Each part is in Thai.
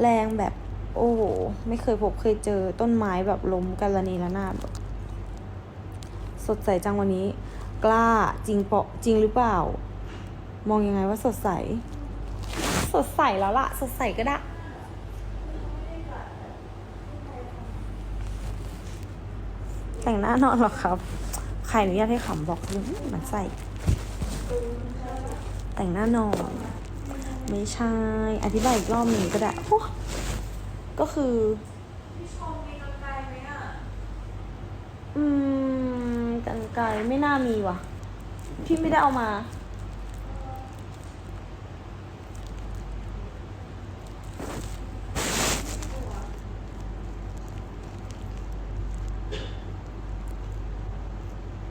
แรงแบบโอ้โหไม่เคยพบเคยเจอต้นไม้แบบล้มกันละนีละนาดแบบสดใสจังวันนี้ กล้าจริงเปาะจริงหรือเปล่า มองยังไงว่าสดใส สดใสแล้วล่ะ สดใสก็ได้แต่งหน้านอนหรอครับ ใครอนุญาตให้ขำบอกเลยมันใส่ แต่งหน้านอน ไม่ใช่ อธิบายอีกรอบหนึ่งก็ได้โอ้ก็คือพี่ชมมีกางไกลไหมอะอืมกันไกลไม่น่ามีว่ะ พี่ไม่ได้เอามา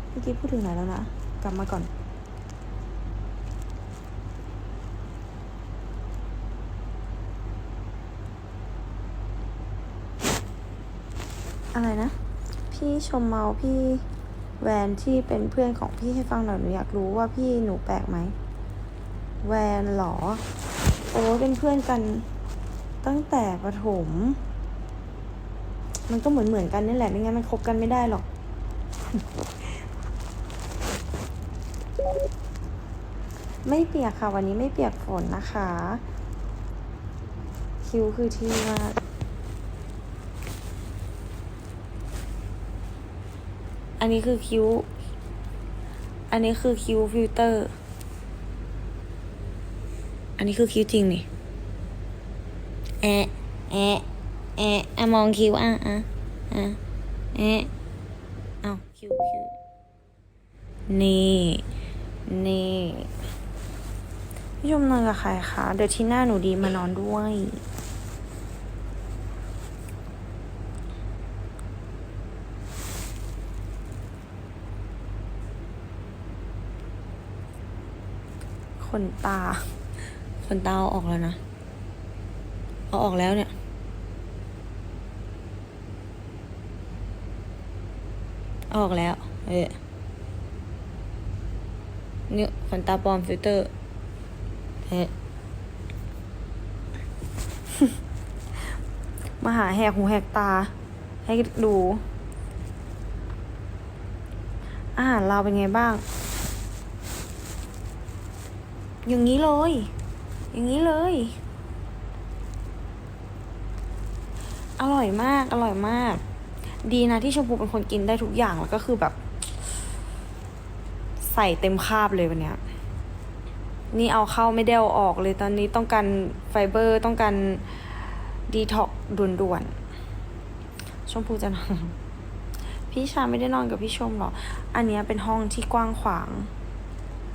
เมื่อกี้พูดถึงไหนแล้วนะ กลับมาก่อน อะไรนะ พี่ชมเมาพี่แวนที่เป็นเพื่อนของพี่ให้ฟังหน่อยหนูอยากรู้ว่าพี่หนูแปลกไหมแวนหรอ โอ้เป็นเพื่อนกันตั้งแต่ประถม มันก็เหมือนเหมือนกันนี่แหละไม่งั้นมันคบกันไม่ได้หรอก ไม่เปียกค่ะ วันนี้ไม่เปียกฝนนะคะ คิวคือที่มาก อันนี้คือคิ้ว อันนี้คือคิ้วฟิลเตอร์ อันนี้คือคิ้วจริงนี่ แอะแอะแอะอะมองคิ้วอะอะอะแอะเอาคิ้วคิ้วนี่ นี่พี่ชมนอนกับใครคะ เดี๋ยวที่หน้าหนูดีมานอนด้วย ขนตา ขนตาเอาออกแล้วนะ เอาออกแล้วเนี่ยเอาออกแล้ว เออเนี่ยขนตาปลอมฟิลเตอร์เฮ้มาหาแหกหูแหกตา ให้ดู อาหารเราเป็นไงบ้าง อย่างนี้เลย อย่างนี้เลย อร่อยมาก อร่อยมาก ดีนะที่ชมพูเป็นคนกินได้ทุกอย่างแล้วก็คือแบบ ใส่เต็มคาบเลยวันเนี้ย นี่เอาเข้าไม่ได้เอาออกเลยตอนนี้ต้องการไฟเบอร์ต้องการดีท็อกด่วนๆ ชมพูจะนอนพี่ชาไม่ได้นอนกับพี่ชมหรออันนี้เป็นห้องที่กว้างขวาง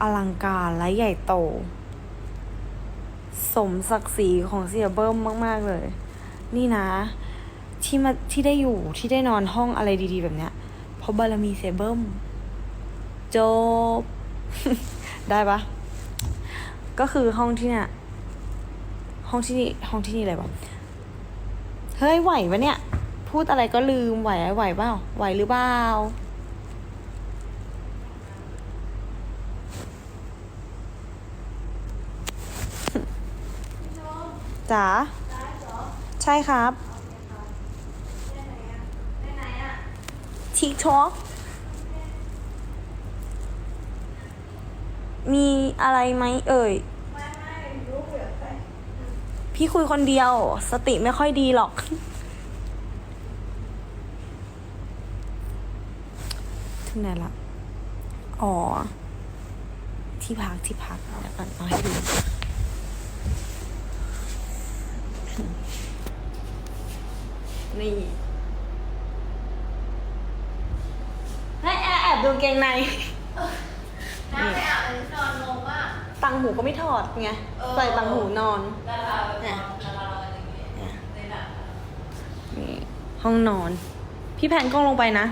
อลังการและใหญ่โต สมศักดิ์ศรีของเสียเบิ้มมาก ๆ เลย นี่นะ ที่มาที่ได้อยู่ที่ได้นอนห้องอะไรดี ๆ แบบเนี้ย เพราะบารมีเสียเบิ้มจบ ได้ปะก็คือห้องที่เนี่ยห้องที่นี่ห้องที่นี่อะไรวะเฮ้ยไหวปะเนี่ย พูดอะไรก็ลืมไหวไหวเปล่าไหวหรือเปล่า พี่ชม จ๋าใช่ครับทิกท็อกมีอะไรไหมเอ่ย พี่คุยคนเดียว สติไม่ค่อยดีหรอก ถึงไหนละ อ๋อ ที่พักที่พักเดี๋ยวก่อนเอาให้ดู นี่ให้แอบแอบดูเกงใน น้ำไม่อาบเลยนอนงงมากตังหูก็ไม่ถอดไงเออใส่ตังหูนอน ดาราแบบนอนดาราเราอย่างเงี้ยในหนังอะนี่ ห้องนอน พี่แพนกล้องลงไปนะ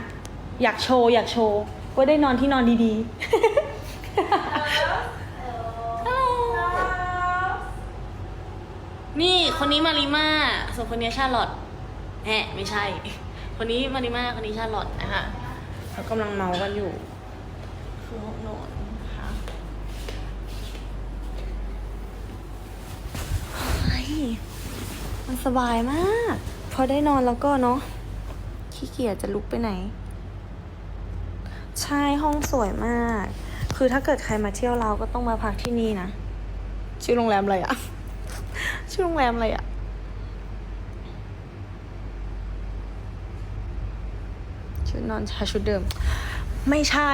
อยากโชว์ อยากโชว์ว่าได้นอนที่นอนดีๆนี่คนนี้มาริมาส่วนคนนี้ชาร์ลอต แฮะไม่ใช่ คนนี้มาริมาคนนี้ชาร์ลอตนะคะเขากำลังเมากันอยู่คือห้องนอนนะคะเฮ้ยมันสบายมาก พอได้นอนแล้วก็เนาะขี้เกียจจะลุกไปไหน ใช่ห้องสวยมาก คือถ้าเกิดใครมาเที่ยวเราก็ต้องมาพักที่นี่นะ ชื่อโรงแรมอะไรอะ ชื่อโรงแรมอะไรอะชุด นอนชาชุดเดิม ไม่ใช่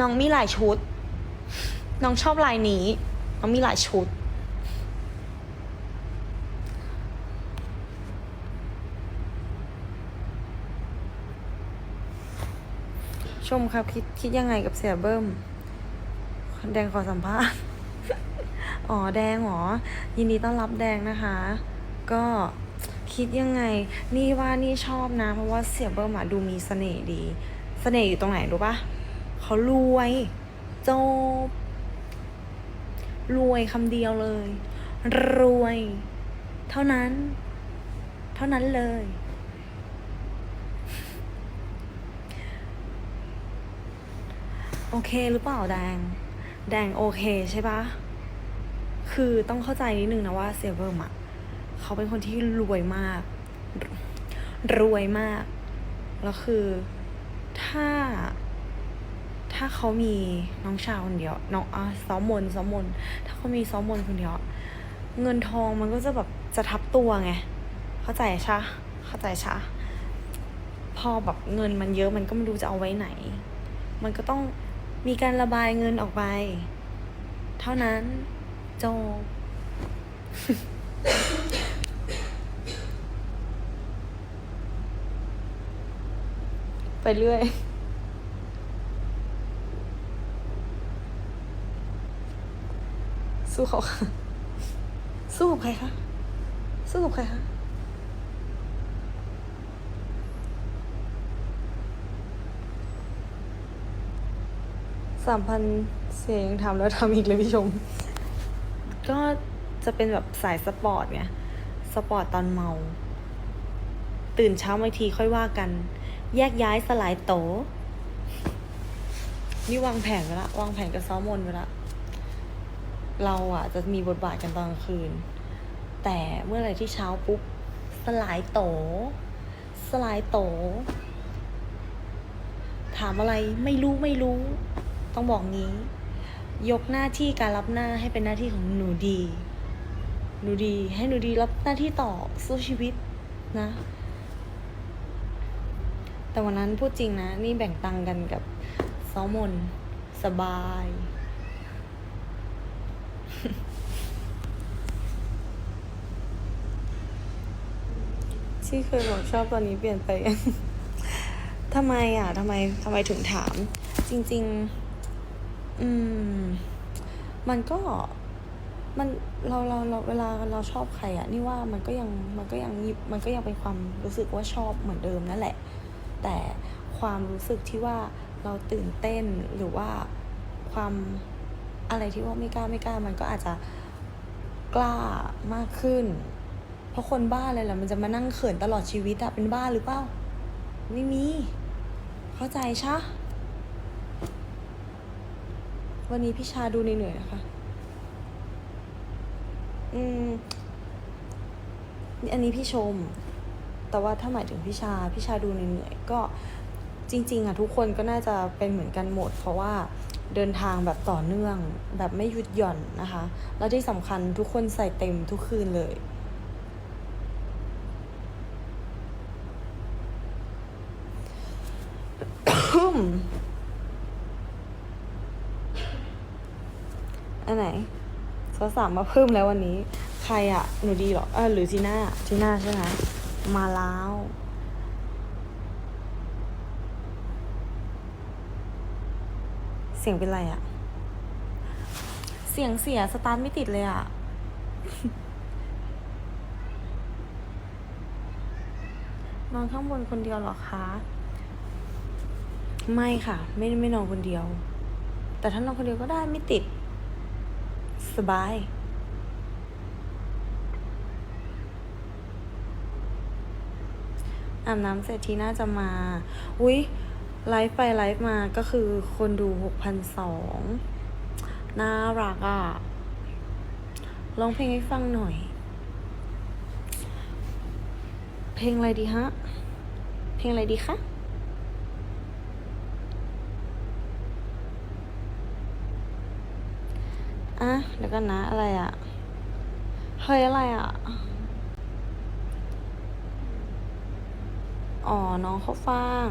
น้องมีหลายชุด น้องชอบลายนี้ น้องมีหลายชุด ชมครับ คิดคิดยังไงกับเสียเบิ้ม แดงขอสัมภาษณ์ อ๋อ แดงเหรอ ยินดีต้อนรับแดงนะคะ ก็ คิดยังไง นี่ว่านี่ชอบนะ เพราะว่าเสียเบิ้มอะดูมีเสน่ห์ดีเสน่ห์อยู่ตรงไหนรู้ปะเขารวยจบรวยคำเดียวเลย รวย เท่านั้น เท่านั้นเลย โอเคหรือเปล่าแดง แดงโอเคใช่ปะคือต้องเข้าใจนิดนึงนะว่าเซเบิร์มอะ เขาเป็นคนที่รวยมาก รวยมาก แล้วคือถ้า ถ้าเขามีน้องชายคนเดียว น้องอะซ้อมมนซ้อมมน ถ้าเขามีซ้อมมนคนเดียว เงินทองมันก็จะแบบจะทับตัวไง เข้าใจชะเข้าใจชะพอแบบเงินมันเยอะมันก็ไม่รู้จะเอาไว้ไหน มันก็ต้องมีการระบายเงินออกไป เท่านั้นจบ ไปเรื่อย สู้เขาค่ะ สู้กับใครคะ สู้กับใครคะสามพันเสียยังทำแล้วทำอีกเลยพี่ชม ก็จะเป็นแบบสายสปอร์ตไง สปอร์ตตอนเมา ตื่นเช้ามาทีค่อยว่ากัน แยกย้ายสลายโต นี่วางแผนไว้ละ วางแผนกับซ้อมมนไว้ละ เราอะจะมีบทบาทกันตอนกลางคืน แต่เมื่อไรที่เช้าปุ๊บ สลายโต สลายโต ถามอะไรไม่รู้ไม่รู้ ต้องบอกงี้ ยกหน้าที่การรับหน้าให้เป็นหน้าที่ของหนูดี หนูดี ให้หนูดีรับหน้าที่ต่อสู้ชีวิตนะ แต่วันนั้นพูดจริงนะ นี่แบ่งตังกันกับซอมมนสบาย ที่เคยบอกชอบตอนนี้เปลี่ยนไปทำไมอะทำไมทำไมถึงถาม จริง ๆ อืม มันก็มันเราเราเราเวลาเราชอบใครอะนี่ว่ามันก็ยังมันก็ยังมันก็ยังเป็นความรู้สึกว่าชอบเหมือนเดิมนั่นแหละ แต่ความรู้สึกที่ว่าเราตื่นเต้นหรือว่าความอะไรที่ว่าไม่กล้าไม่กล้ามันก็อาจจะกล้ามากขึ้น เพราะคนบ้าเลยแหละมันจะมานั่งเขินตลอดชีวิตอะเป็นบ้าหรือเปล่าไม่มี เข้าใจชะวันนี้พี่ชาดูเหนื่อยๆนะคะ อืม อันนี้พี่ชม แต่ว่าถ้าหมายถึงพี่ชาพี่ชาดูเหนื่อยๆก็จริง ๆอะทุกคนก็น่าจะเป็นเหมือนกันหมด เพราะว่าเดินทางแบบต่อเนื่องแบบไม่หยุดหย่อนนะคะ แล้วที่สำคัญทุกคนใส่เต็มทุกคืนเลยอันไหนสอสามมาเพิ่มแล้ววันนี้ ใครอะหนูดีหรอเออหรือทีน่าทีน่าใช่ไหม มาแล้ว เสียงเป็นไรอะเสียงเสียสตาร์ทไม่ติดเลยอะนอนข้างบนคนเดียวเหรอคะ ไม่ค่ะ ไม่ไม่นอนคนเดียว แต่ถ้านอนคนเดียวก็ได้ไม่ติด สบาย อาบน้ำเสร็จทีน่าจะมา อุ้ยไลฟ์ไปไลฟ์มาก็คือคนดูหกพันสองน่ารักอะร้องเพลงให้ฟังหน่อย เพลงอะไรดีฮะ เพลงอะไรดีคะอะเดี๋ยวกันนะอะไรอะ่ะ เฮ้ยอะไรอะ่ะ อ๋อ น้องเข้าฟ่าง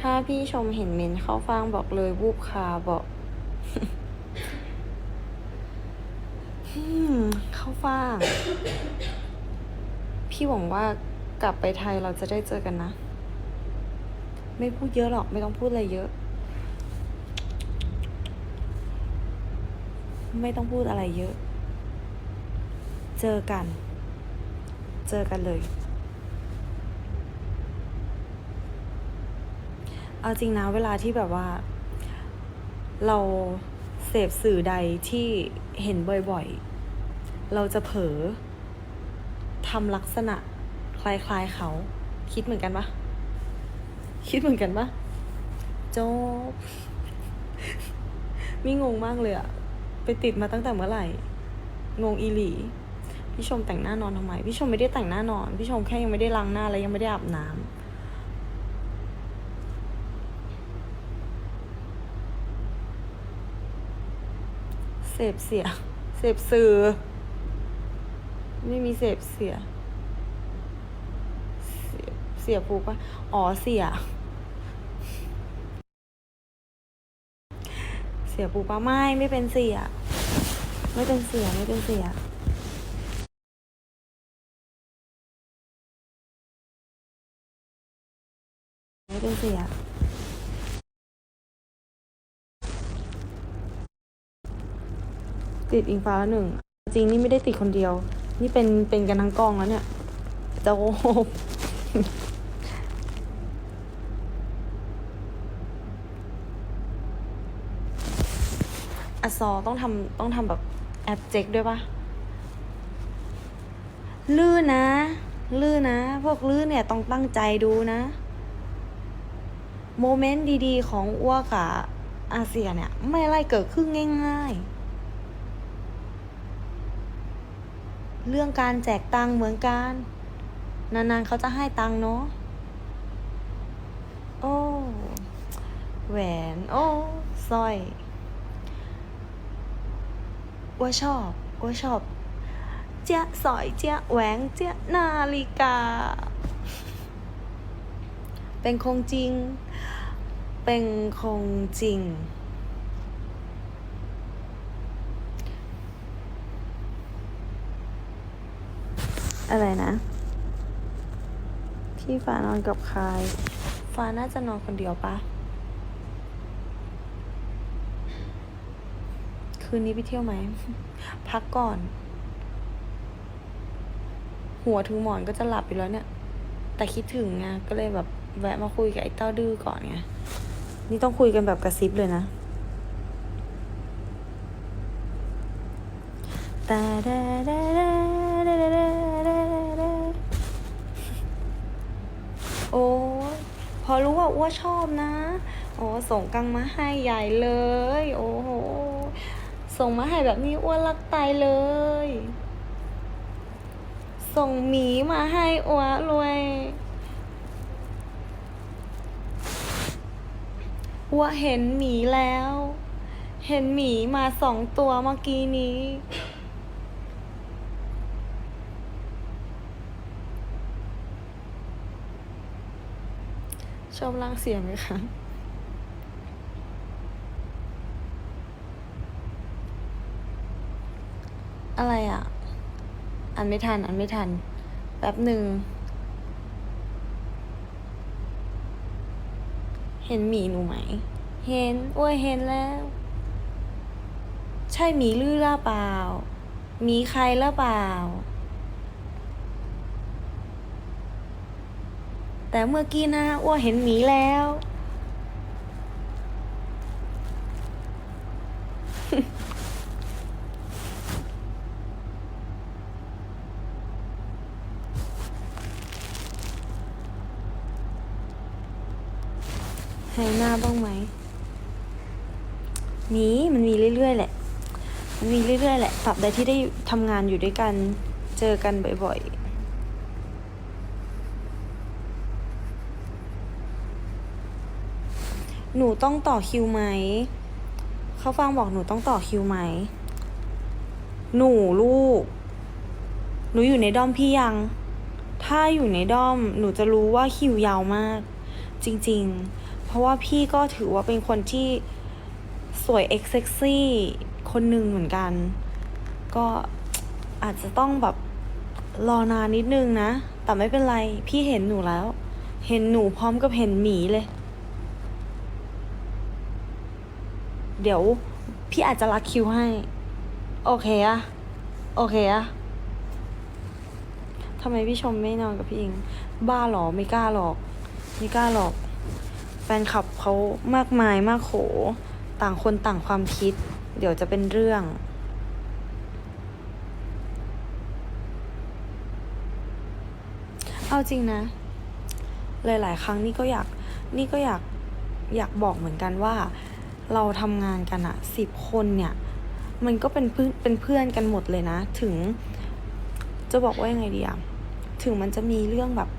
ถ้าพี่ชมเห็นเมนเข้าฟ่างบอกเลยวูบคาบอกเข้าฟ่าง พี่หวังว่ากลับไปไทยเราจะได้เจอกันนะ ไม่พูดเยอะหรอก ไม่ต้องพูดอะไรเยอะ ไม่ต้องพูดอะไรเยอะ เจอกัน เจอกันเลย เอาจริงนะเวลาที่แบบว่า เราเสพสื่อใดที่เห็นบ่อยๆ เราจะเผลอทำลักษณะคล้ายๆเขา คิดเหมือนกันปะคิดเหมือนกันปะจบมีงงมากเลยอะไปติดมาตั้งแต่เมื่อไหร่ งงอีหลี พี่ชมแต่งหน้านอนทำไม พี่ชมไม่ได้แต่งหน้านอน พี่ชมแค่ยังไม่ได้ล้างหน้าและยังไม่ได้อาบน้ำ สพเสีย เสพสื่อ ไม่มีเสพเสีย เสียผูกปะอ๋อเสีย เสียปูปะไม่ไม่เป็นเสีย ไม่เป็นเสียไม่เป็นเสียไม่เป็นเสีย ติดอิงฟ้าแล้วหนึ่ง จริงนี่ไม่ได้ติดคนเดียว นี่เป็นเป็นกันทั้งกองแล้วเนี่ยจะโอ้โหอซอต้องทำต้องทำแบบแอปเจ็กด้วยปะลื่นนะ ลื่นนะ พวกลื่นเนี่ยต้องตั้งใจดูนะ โมเมนต์ดีๆ ของอ้วกกับอาเซียเนี่ย ไม่ไล่เกิดขึ้นง่าย ๆ เรื่องการแจกตังเหมือนกัน นานๆเขาจะให้ตังเนาะ โอ้ แหวน โอ้สร้อยว่าชอบว่าชอบ เจ๊ยะสอยเจ๊ยะแหวงเจ๊ยะนาฬิกา เป็นคงจริง เป็นคงจริง อะไรนะ พี่ฟ้านอนกับใคร ฟ้าน่าจะนอนคนเดียวปะ คืนนี้ไปเที่ยวไหม พักก่อน หัวถึงหมอนก็จะหลับอยู่แล้วเนี่ย แต่คิดถึงไง ก็เลยแบบแวะมาคุยกับไอ้เต้าดื้อก่อนไง นี่ต้องคุยกันแบบกระซิบเลยนะแต่แดแดแดแโอ้พอรู้ว่าอ้วชอบนะ โอ้ส่งกังมาให้ใหญ่เลย โอ้โหส่งมาให้แบบนี้อ้วนรักตายเลย ส่งหมีมาให้อ้วนรวยอ้วนเห็นหมีแล้ว เห็นหมีมาสองตัวเมื่อกี้นี้ ชอบร่างเสียงไหมคะอะไรอะ อันไม่ทัน อันไม่ทัน แป๊บหนึ่ง เห็นหมีหนูไหม เห็นโอ้ยเห็นแล้ว ใช่หมีลื่อหรือเปล่าหมีใครหรือเปล่า แต่เมื่อกี้นะอ้วเห็นหมีแล้ว ให้หน้าบ้างไหมหมีมันมีเรื่อยๆแหละ มันมีเรื่อยๆแหละตราบใดที่ได้ทำงานอยู่ด้วยกัน เจอกันบ่อยๆ หนูต้องต่อคิวไหม เขาฟังบอกหนูต้องต่อคิวไหม หนูลูก หนูอยู่ในด้อมพี่ยัง ถ้าอยู่ในด้อมหนูจะรู้ว่าคิวยาวมาก จริงๆ เพราะว่าพี่ก็ถือว่าเป็นคนที่สวยเอ็กเซ็กซี่คนหนึ่งเหมือนกัน ก็อาจจะต้องแบบรอนานนิดนึงนะ แต่ไม่เป็นไร พี่เห็นหนูแล้ว เห็นหนูพร้อมกับเห็นหมีเลย เดี๋ยวพี่อาจจะรักคิวให้ โอเคอะโอเคอะทำไมพี่ชมไม่นอนกับพี่อิง บ้าหรอไม่กล้าหรอก ไม่กล้าหรอก แฟนคลับเขามากมายมากโข ต่างคนต่างความคิด เดี๋ยวจะเป็นเรื่องเอาจริงนะ หลาย ๆ ครั้งนี่ก็อยาก นี่ก็อยาก อยากบอกเหมือนกันว่า เราทำงานกันอะสิบคนเนี่ยมันก็เป็นเพื่อนเป็นเพื่อนกันหมดเลยนะ ถึง จะบอกว่ายังไงดีอะถึงมันจะมีเรื่องแบบ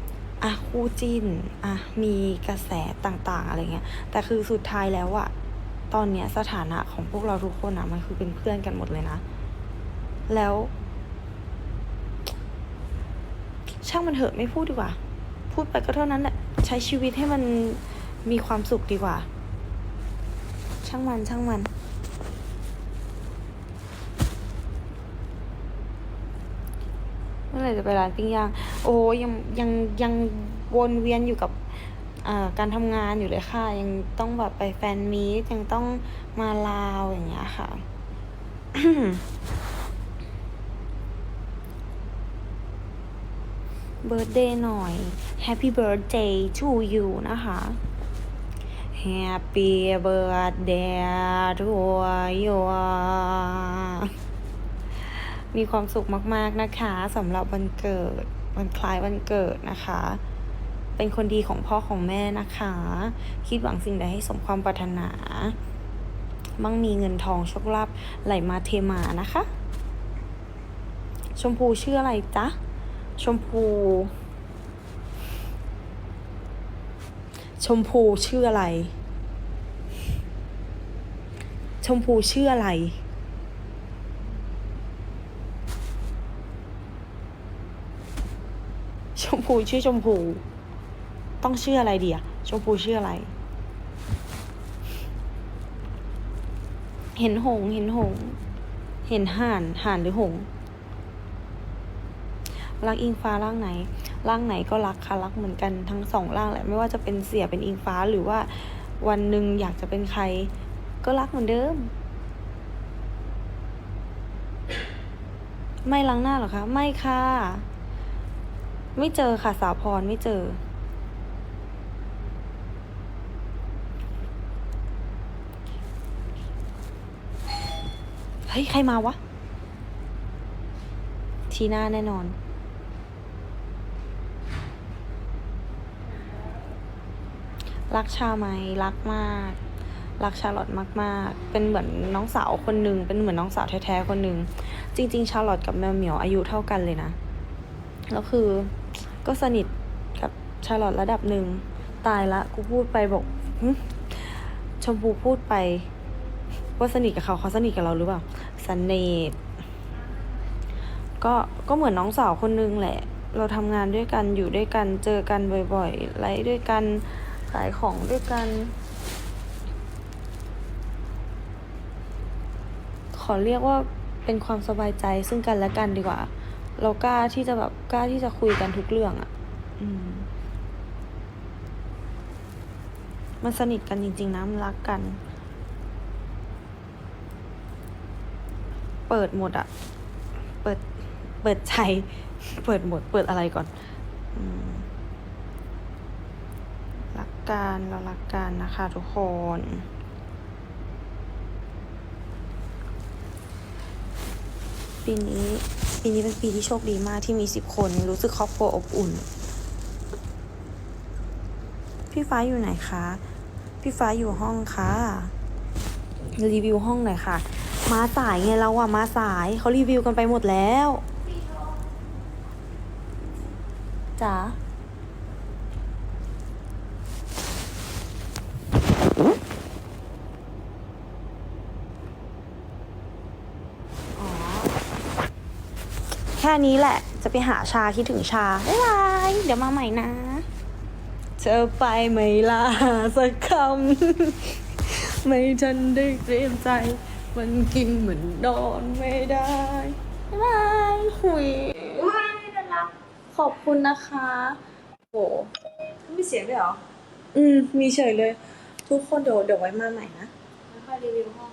อะคู่จิ้นอะมีกระแสต่างๆอะไรเงี้ยแต่คือสุดท้ายแล้วอะตอนเนี้ยสถานะของพวกเราทุกคนอะมันคือเป็นเพื่อนกันหมดเลยนะ แล้ว ช่างมันเถอะไม่พูดดีกว่า พูดไปก็เท่านั้นแหละใช้ชีวิตให้มันมีความสุขดีกว่า ช่างมันช่างมันเมื่อไหร่จะไปร้านปิ้งย่าง โอ้ยังยังยังวนเวียนอยู่กับการทำงานอยู่เลยค่ะ ยังต้องแบบไปแฟนมีตยังต้องมาลาวอย่างเงี้ยค่ะเบิร์ d เดย์หน่อย Happy Birthday to you นะคะ Happy birthday to you มีความสุขมากๆนะคะสำหรับวันเกิด วันคล้ายวันเกิดนะคะ เป็นคนดีของพ่อของแม่นะคะ คิดหวังสิ่งใดให้สมความปรารถนา มั่งมีเงินทองโชคลาภไหลมาเทมานะคะ ชมพูชื่ออะไรจ๊ะ ชมพู ชมพูชื่ออะไร ชมพูชื่ออะไร ชมพูชื่อชมพู ต้องชื่ออะไรดีอะชมพูชื่ออะไร เห็นหง เห็นหง เห็นห่าน ห่านหรือหง รักอิงฟ้าร่างไหน ร่างไหนก็รักค่ะรักเหมือนกันทั้งสองร่างแหละไม่ว่าจะเป็นเสียเป็นอิงฟ้าหรือว่าวันหนึ่งอยากจะเป็นใคร ก็รักเหมือนเดิม ไม่ล้างหน้าหรอคะ ไม่ค่ะ ไม่เจอค่ะสาวพรไม่เจอเฮ้ย ใครมาวะ ทีหน้าแน่นอน รักชาไหมรักมาก รักชาลอตมากๆ เป็นเหมือนน้องสาวคนหนึ่งเป็นเหมือนน้องสาวแท้ๆคนหนึ่งจริง ๆ ชาลอตกับแมวเหมียวอายุเท่ากันเลยนะแล้วคือก็สนิทกับชาลอตระดับหนึ่งตายละกูพูดไปบอกชมพูพูดไป ว่าสนิทกับเขาเขาสนิทกับเราหรือเปล่าสนิทก็ก็เหมือนน้องสาวคนนึงแหละ เราทำงานด้วยกันอยู่ด้วยกันเจอกันบ่อยๆไลฟ์ด้วยกัน ขายของด้วยกัน ขอเรียกว่าเป็นความสบายใจซึ่งกันและกันดีกว่า เรากล้าที่จะแบบกล้าที่จะคุยกันทุกเรื่องอะ่ะมมันสนิทกันจริง ๆนะมันรักกัน เปิดหมดอะเปิด เปิดใจ เปิดหมด เปิดอะไรก่อน อืม กันเรารักกันนะคะทุกคน ปีนี้ปีนี้เป็นปีที่โชคดีมากที่มีสิบคน รู้สึกครอบครัวอบอุ่น พี่ฟ้าอยู่ไหนคะ พี่ฟ้าอยู่ห้องค่ะ รีวิวห้องหน่อยค่ะ มาสายไงเราอะมาสายเขารีวิวกันไปหมดแล้วจ๋า แค่นี้แหละ จะไปหาชาคิดถึงชา บ๊ายบาย เดี๋ยวมาใหม่นะ เธอไปไม่ลาสักคำ ไม่ทันได้เตรียมใจ มันกินเหมือนนอนไม่ได้ บ๊ายบายหุยว้ายน่ารักขอบคุณนะคะโหมีเสียงด้วยเหรอ อืม มีเฉยเลย ทุกคนเดี๋ยวเดี๋ยวไว้มาใหม่นะแล้วค่อยรีวิวห้อง